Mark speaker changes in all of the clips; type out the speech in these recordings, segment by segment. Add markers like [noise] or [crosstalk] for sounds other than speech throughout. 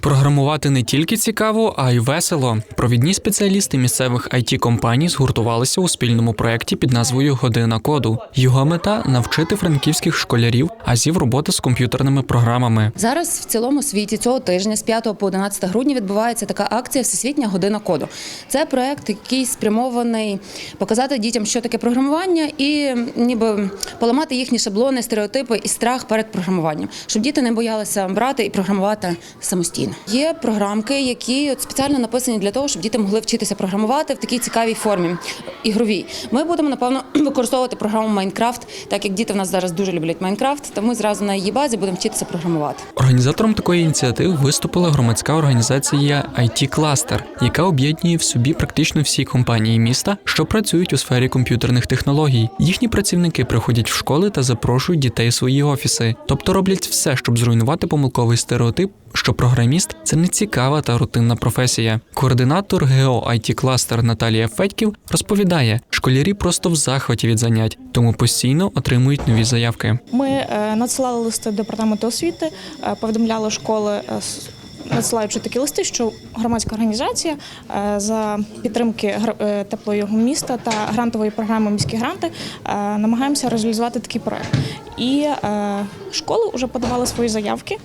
Speaker 1: Програмувати не тільки цікаво, а й весело. Провідні спеціалісти місцевих it компаній згуртувалися у спільному проєкті під назвою Година коду. Його мета навчити франківських школярів азів роботи з комп'ютерними програмами.
Speaker 2: Зараз в цілому світі цього тижня з 5 по 11 грудня відбувається така акція Всесвітня година коду. Це проект, який спрямований показати дітям, що таке програмування, і ніби поламати їхні шаблони, стереотипи і страх перед програмуванням, щоб діти не боялися брати і програмувати самостійно. Є програмки, які от спеціально написані для того, щоб діти могли вчитися програмувати в такій цікавій формі ігровій. Ми будемо напевно [clears throat] використовувати програму Майнкрафт, так як діти в нас зараз дуже люблять Майнкрафт, тому зразу на її базі будемо вчитися програмувати.
Speaker 1: Організатором такої ініціативи виступила громадська організація IT Cluster, яка об'єднує в собі практично всі компанії міста, що працюють у сфері комп'ютерних технологій. Їхні працівники приходять в школи та запрошують дітей в свої офіси, тобто роблять все, щоб зруйнувати помилковий стереотип. Що програміст це не цікава та рутинна професія. Координатор ГЕО IT Cluster Наталія Федьків розповідає, школярі просто в захваті від занять, тому постійно отримують нові заявки.
Speaker 3: Ми е, надсилали листи департаменту освіти, е, повідомляли школи. е, Надсилаючи такі листи, що громадська організація за підтримки теплого міста та грантової програми міські гранти намагаємося реалізувати такий проект. І школи вже подавали свої заявки.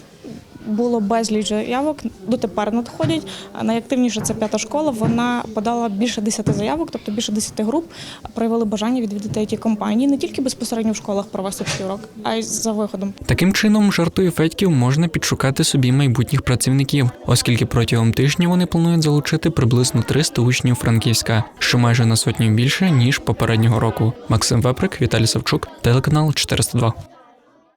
Speaker 3: Було безліч заявок, дотепер надходять. Найактивніше це п'ята школа. Вона подала більше 10 заявок, тобто більше 10 груп проявили бажання відвідати ті компанії не тільки безпосередньо в школах провести такий а й за виходом.
Speaker 1: Таким чином, жартує Федьків, можна підшукати собі майбутніх працівників, оскільки протягом тижня вони планують залучити приблизно 300 учнів Франківська, що майже на сотню більше ніж попереднього року. Максим Веприк, Віталій Савчук, телеканал 402.